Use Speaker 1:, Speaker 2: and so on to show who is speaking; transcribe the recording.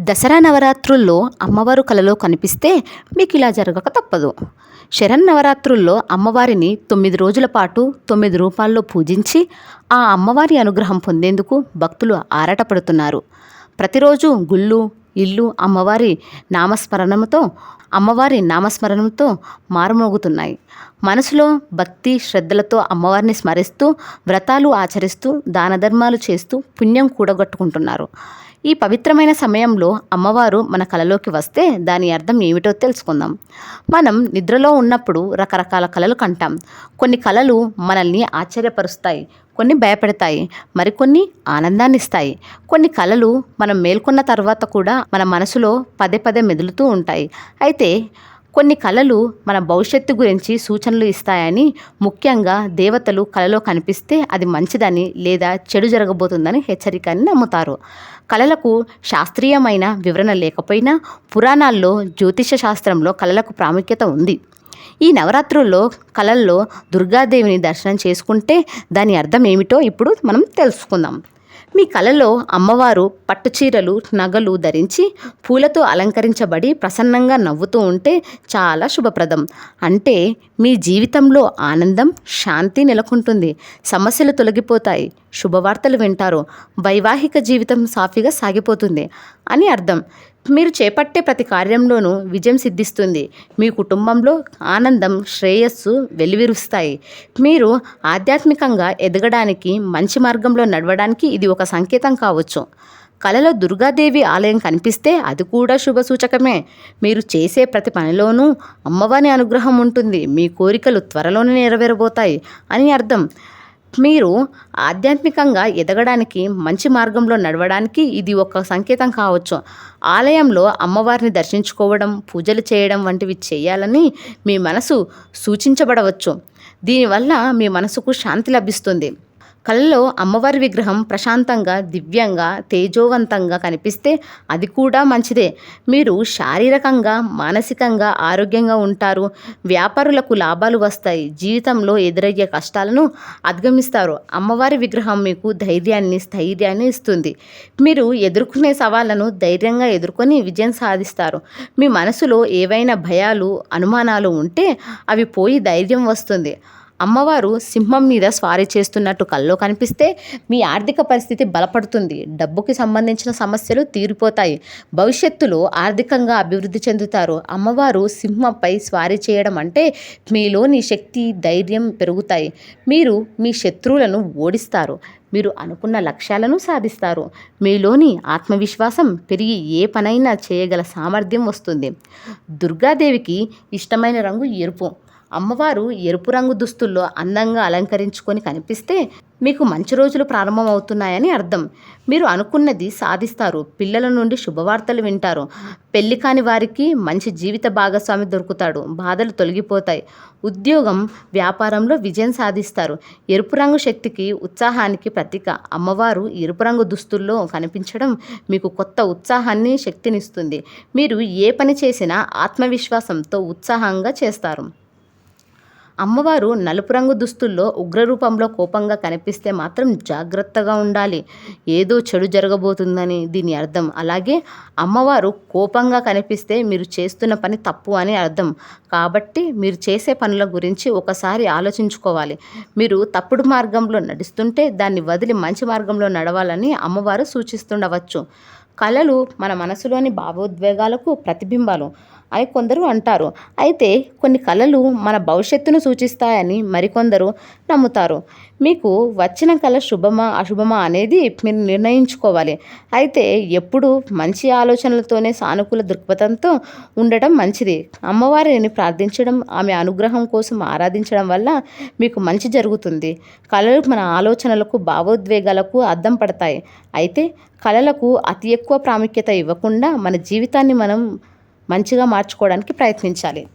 Speaker 1: దసరా నవరాత్రుల్లో అమ్మవారు కలలో కనిపిస్తే మీకు ఇలా జరగక తప్పదు. శరన్నవరాత్రుల్లో అమ్మవారిని తొమ్మిది రోజుల పాటు తొమ్మిది రూపాల్లో పూజించి ఆ అమ్మవారి అనుగ్రహం పొందేందుకు భక్తులు ఆరాటపడుతున్నారు. ప్రతిరోజు గుళ్ళు ఇల్లు అమ్మవారి నామస్మరణంతో అమ్మవారి నామస్మరణంతో మారుమోగుతున్నాయి మనసులో భక్తి శ్రద్ధలతో అమ్మవారిని స్మరిస్తూ వ్రతాలు ఆచరిస్తూ దాన ధర్మాలు చేస్తూ పుణ్యం కూడగట్టుకుంటున్నారు. ఈ పవిత్రమైన సమయంలో అమ్మవారు మన కలలోకి వస్తే దాని అర్థం ఏమిటో తెలుసుకుందాం. మనం నిద్రలో ఉన్నప్పుడు రకరకాల కలలు కంటాం. కొన్ని కలలు మనల్ని ఆశ్చర్యపరుస్తాయి కొన్ని భయపెడతాయి మరికొన్ని ఆనందాన్ని ఇస్తాయి కొన్ని కలలు మనం మేల్కొన్న తర్వాత కూడా మన మనసులో పదే పదే మెదులుతూ ఉంటాయి. అయితే కొన్ని కళలు మన భవిష్యత్తు గురించి సూచనలు ఇస్తాయని ముఖ్యంగా దేవతలు కళలో కనిపిస్తే అది మంచిదని లేదా చెడు జరగబోతుందని హెచ్చరికని నమ్ముతారు. కళలకు శాస్త్రీయమైన వివరణ లేకపోయినా పురాణాల్లో జ్యోతిష శాస్త్రంలో కళలకు ప్రాముఖ్యత ఉంది. ఈ నవరాత్రుల్లో కళల్లో దుర్గాదేవిని దర్శనం చేసుకుంటే దాని అర్థం ఏమిటో ఇప్పుడు మనం తెలుసుకుందాం. మీ కలలో అమ్మవారు పట్టుచీరలు నగలు ధరించి పూలతో అలంకరించబడి ప్రసన్నంగా నవ్వుతూ ఉంటే చాలా శుభప్రదం. అంటే మీ జీవితంలో ఆనందం శాంతి నెలకొంటుంది. సమస్యలు తొలగిపోతాయి. శుభవార్తలు వింటారు. వైవాహిక జీవితం సాఫీగా సాగిపోతుంది అని అర్థం. మీరు చేపట్టే ప్రతి కార్యంలోనూ విజయం సిద్ధిస్తుంది. మీ కుటుంబంలో ఆనందం శ్రేయస్సు వెలువిరుస్తాయి. మీరు ఆధ్యాత్మికంగా ఎదగడానికి మంచి మార్గంలో నడవడానికి ఇది ఒక సంకేతం కావచ్చు. కలలో దుర్గాదేవి ఆలయం కనిపిస్తే అది కూడా శుభ సూచకమే. మీరు చేసే ప్రతి పనిలోనూ అమ్మవారి అనుగ్రహం ఉంటుంది. మీ కోరికలు త్వరలోనే నెరవేరబోతాయి అని అర్థం. మీరు ఆధ్యాత్మికంగా ఎదగడానికి మంచి మార్గంలో నడవడానికి ఇది ఒక సంకేతం కావచ్చు. ఆలయంలో అమ్మవారిని దర్శించుకోవడం పూజలు చేయడం వంటివి చేయాలని మీ మనసు సూచించబడవచ్చు. దీనివల్ల మీ మనసుకు శాంతి లభిస్తుంది. కళ్ళలో అమ్మవారి విగ్రహం ప్రశాంతంగా దివ్యంగా తేజోవంతంగా కనిపిస్తే అది కూడా మంచిదే. మీరు శారీరకంగా మానసికంగా ఆరోగ్యంగా ఉంటారు. వ్యాపారులకు లాభాలు వస్తాయి. జీవితంలో ఎదురయ్యే కష్టాలను అధిగమిస్తారు. అమ్మవారి విగ్రహం మీకు ధైర్యాన్ని స్థైర్యాన్ని ఇస్తుంది. మీరు ఎదుర్కొనే సవాళ్ళను ధైర్యంగా ఎదుర్కొని విజయం సాధిస్తారు. మీ మనసులో ఏవైనా భయాలు అనుమానాలు ఉంటే అవి పోయి ధైర్యం వస్తుంది. అమ్మవారు సింహం మీద స్వారీ చేస్తున్నట్టు కల్లో కనిపిస్తే మీ ఆర్థిక పరిస్థితి బలపడుతుంది. డబ్బుకి సంబంధించిన సమస్యలు తీరిపోతాయి. భవిష్యత్తులో ఆర్థికంగా అభివృద్ధి చెందుతారు. అమ్మవారు సింహంపై స్వారీ చేయడం అంటే మీలోని శక్తి ధైర్యం పెరుగుతాయి. మీరు మీ శత్రువులను ఓడిస్తారు. మీరు అనుకున్న లక్ష్యాలను సాధిస్తారు. మీలోని ఆత్మవిశ్వాసం పెరిగి ఏ పనైనా చేయగల సామర్థ్యం వస్తుంది. దుర్గాదేవికి ఇష్టమైన రంగు ఎరుపు. అమ్మవారు ఎరుపు రంగు దుస్తుల్లో అందంగా అలంకరించుకొని కనిపిస్తే మీకు మంచి రోజులు ప్రారంభమవుతున్నాయని అర్థం. మీరు అనుకున్నది సాధిస్తారు. పిల్లల నుండి శుభవార్తలు వింటారు. పెళ్ళి కాని వారికి మంచి జీవిత భాగస్వామి దొరుకుతాడు. బాధలు తొలగిపోతాయి. ఉద్యోగం వ్యాపారంలో విజయం సాధిస్తారు. ఎరుపు రంగు శక్తికి ఉత్సాహానికి ప్రతీక. అమ్మవారు ఎరుపు రంగు దుస్తుల్లో కనిపించడం మీకు కొత్త ఉత్సాహాన్ని శక్తినిస్తుంది. మీరు ఏ పని చేసినా ఆత్మవిశ్వాసంతో ఉత్సాహంగా చేస్తారు. అమ్మవారు నలుపు రంగు దుస్తుల్లో ఉగ్రరూపంలో కోపంగా కనిపిస్తే మాత్రం జాగ్రత్తగా ఉండాలి. ఏదో చెడు జరగబోతుందని దీని అర్థం. అలాగే అమ్మవారు కోపంగా కనిపిస్తే మీరు చేస్తున్న పని తప్పు అని అర్థం. కాబట్టి మీరు చేసే పనుల గురించి ఒకసారి ఆలోచించుకోవాలి. మీరు తప్పుడు మార్గంలో నడుస్తుంటే దాన్ని వదిలి మంచి మార్గంలో నడవాలని అమ్మవారు సూచిస్తుండవచ్చు. కళలు మన మనసులోని భావోద్వేగాలకు ప్రతిబింబాలు. అని కొందరు అంటారు. అయితే కొన్ని కళలు మన భవిష్యత్తును సూచిస్తాయని మరికొందరు నమ్ముతారు. మీకు వచ్చిన కళ శుభమా అశుభమా అనేది మీరు నిర్ణయించుకోవాలి. అయితే ఎప్పుడు మంచి ఆలోచనలతోనే సానుకూల దృక్పథంతో ఉండటం మంచిది. అమ్మవారిని ప్రార్థించడం ఆమె అనుగ్రహం కోసం ఆరాధించడం వల్ల మీకు మంచి జరుగుతుంది. కళలు మన ఆలోచనలకు భావోద్వేగాలకు అద్దం పడతాయి. అయితే కళలకు అతి ఎక్కువ ప్రాముఖ్యత ఇవ్వకుండా మన జీవితాన్ని మనం మంచిగా మార్చుకోవడానికి ప్రయత్నించాలి.